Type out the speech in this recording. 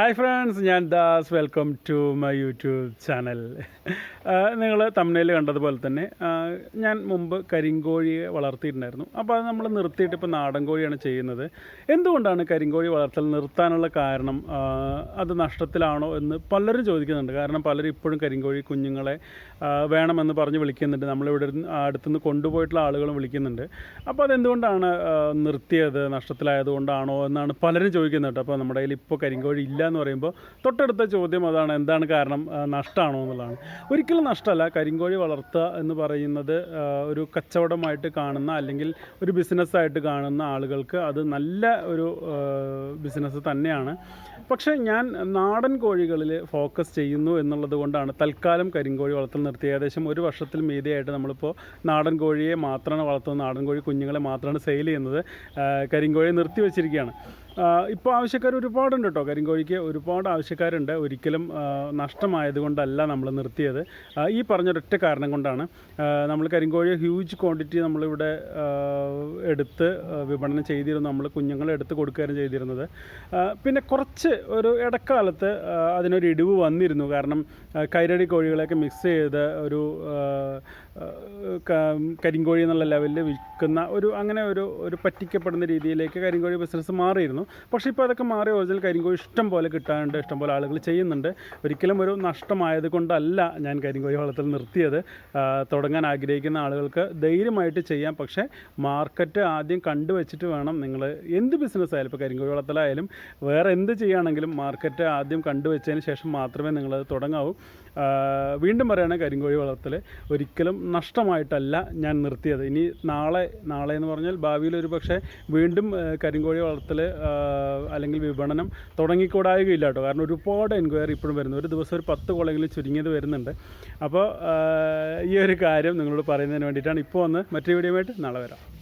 Hi friends ഞാൻ Das. Welcome to my YouTube channel നിങ്ങൾ തമിഴിൽ കണ്ടതുപോലെ തന്നെ ഞാൻ മുമ്പ് കരിങ്കോഴിയെ വളർത്തിയിട്ടുണ്ടായിരുന്നു. അപ്പോൾ അത് നമ്മൾ നിർത്തിയിട്ട് ഇപ്പോൾ നാടൻ കോഴിയാണ് ചെയ്യുന്നത്. എന്തുകൊണ്ടാണ് കരിങ്കോഴി വളർത്തൽ നിർത്താനുള്ള കാരണം? അത് നഷ്ടത്തിലാണോ എന്ന് പലരും ചോദിക്കുന്നുണ്ട്. കാരണം പലരും ഇപ്പോഴും കരിങ്കോഴി കുഞ്ഞുങ്ങളെ വേണമെന്ന് പറഞ്ഞ് വിളിക്കുന്നുണ്ട്. നമ്മളിവിടെ അടുത്തുനിന്ന് കൊണ്ടുപോയിട്ടുള്ള ആളുകളും വിളിക്കുന്നുണ്ട്. അപ്പോൾ അതെന്തുകൊണ്ടാണ് നിർത്തിയത് നഷ്ടത്തിലായതുകൊണ്ടാണോ എന്നാണ് പലരും ചോദിക്കുന്നത് കേട്ടോ അപ്പോൾ നമ്മുടെ കയ്യിൽ ഇപ്പോൾ കരിങ്കോഴി ഇല്ല എന്ന് പറയുമ്പോൾ തൊട്ടടുത്ത ചോദ്യം അതാണ് എന്താണ് കാരണം നഷ്ടമാണോ എന്നുള്ളതാണ്. ഒരിക്കലും നഷ്ടമല്ല. കരിങ്കോഴി വളർത്തുക എന്ന് പറയുന്നത് ഒരു കച്ചവടമായിട്ട് കാണുന്ന അല്ലെങ്കിൽ ഒരു ബിസിനസ്സായിട്ട് കാണുന്ന ആളുകൾക്ക് അത് നല്ല ഒരു ബിസിനസ് തന്നെയാണ്. പക്ഷേ ഞാൻ നാടൻ കോഴികളിൽ ഫോക്കസ് ചെയ്യുന്നു എന്നുള്ളത് കൊണ്ടാണ് തൽക്കാലം കരിങ്കോഴി വളർത്തൽ നിർത്തി. ഏകദേശം ഒരു വർഷത്തിൽ മീതിയായിട്ട് നമ്മളിപ്പോൾ നാടൻ കോഴിയെ മാത്രമാണ് വളർത്തുന്നത്. നാടൻ കോഴി കുഞ്ഞുങ്ങളെ മാത്രമാണ് സെയിൽ ചെയ്യുന്നത്. കരിങ്കോഴി കരിങ്കോഴിയെ നിർത്തി വെച്ചിരിക്കുകയാണ്. ഇപ്പോൾ ആവശ്യക്കാർ ഒരുപാടുണ്ട് കേട്ടോ കരിങ്കോഴിക്ക് ഒരുപാട് ആവശ്യക്കാരുണ്ട്. ഒരിക്കലും നഷ്ടമായതുകൊണ്ടല്ല നമ്മൾ നിർത്തിയത്. ഈ പറഞ്ഞൊരൊറ്റ കാരണം കൊണ്ടാണ് നമ്മൾ കരിങ്കോഴി ഹ്യൂജ് ക്വാണ്ടിറ്റി നമ്മളിവിടെ എടുത്ത് വിപണനം ചെയ്തിരുന്നു. നമ്മൾ കുഞ്ഞുങ്ങളെ എടുത്ത് കൊടുക്കുകയാണ് ചെയ്തിരുന്നത്. പിന്നെ കുറച്ച് ഒരു ഇടക്കാലത്ത് അതിനൊരു ഇടിവ് വന്നിരുന്നു. കാരണം കൈരടി കോഴികളെയൊക്കെ മിക്സ് ചെയ്ത് ഒരു കരിങ്കോഴി എന്നുള്ള ലെവലിൽ വിൽക്കുന്ന ഒരു അങ്ങനെ ഒരു ഒരു പറ്റിക്കപ്പെടുന്ന രീതിയിലേക്ക് കരിങ്കോഴി ബിസിനസ് മാറിയിരുന്നു. പക്ഷേ ഇപ്പോൾ അതൊക്കെ മാറി ഒറിജിനൽ കരിങ്കോഴി ഇഷ്ടം പോലെ കിട്ടാനുണ്ട് ഇഷ്ടം പോലെ ആളുകൾ ചെയ്യുന്നുണ്ട്. ഒരിക്കലും ഒരു നഷ്ടമായത് കൊണ്ടല്ല ഞാൻ കരിങ്കോഴി വളത്തിൽ നിർത്തിയത്. തുടങ്ങാൻ ആഗ്രഹിക്കുന്ന ആളുകൾക്ക് ധൈര്യമായിട്ട് ചെയ്യാം. പക്ഷേ മാർക്കറ്റ് ആദ്യം കണ്ടുവച്ചിട്ട് വേണം നിങ്ങൾ എന്ത് ബിസിനസ് ആയാലും ഇപ്പോൾ കരിങ്കോഴി വളർത്തലായാലും വേറെ എന്ത് ചെയ്യുകയാണെങ്കിലും മാർക്കറ്റ് ആദ്യം കണ്ടുവച്ചതിന് ശേഷം മാത്രമേ നിങ്ങൾ തുടങ്ങാവൂ. വീണ്ടും പറയുകയാണ് കരിങ്കോഴി വളർത്തൽ ഒരിക്കലും നഷ്ടമായിട്ടല്ല ഞാൻ നിർത്തിയത്. ഇനി നാളെ നാളെ എന്ന് പറഞ്ഞാൽ ഭാവിയിൽ ഒരു പക്ഷേ വീണ്ടും കരിങ്കോഴി വളർത്തൽ അല്ലെങ്കിൽ വിപണനം തുടങ്ങിക്കൂടായുകയില്ല കേട്ടോ. കാരണം ഒരുപാട് എൻക്വയറി ഇപ്പോഴും വരുന്നു. ഒരു ദിവസം ഒരു പത്ത് കോളെങ്കിലും ചുരുങ്ങിയത് വരുന്നുണ്ട്. അപ്പോൾ ഈ ഒരു കാര്യം നിങ്ങളോട് പറയുന്നതിന് വേണ്ടിയിട്ടാണ് ഇപ്പോൾ വന്ന് മറ്റൊരു വീഡിയോ ആയിട്ട് നാളെ വരാം.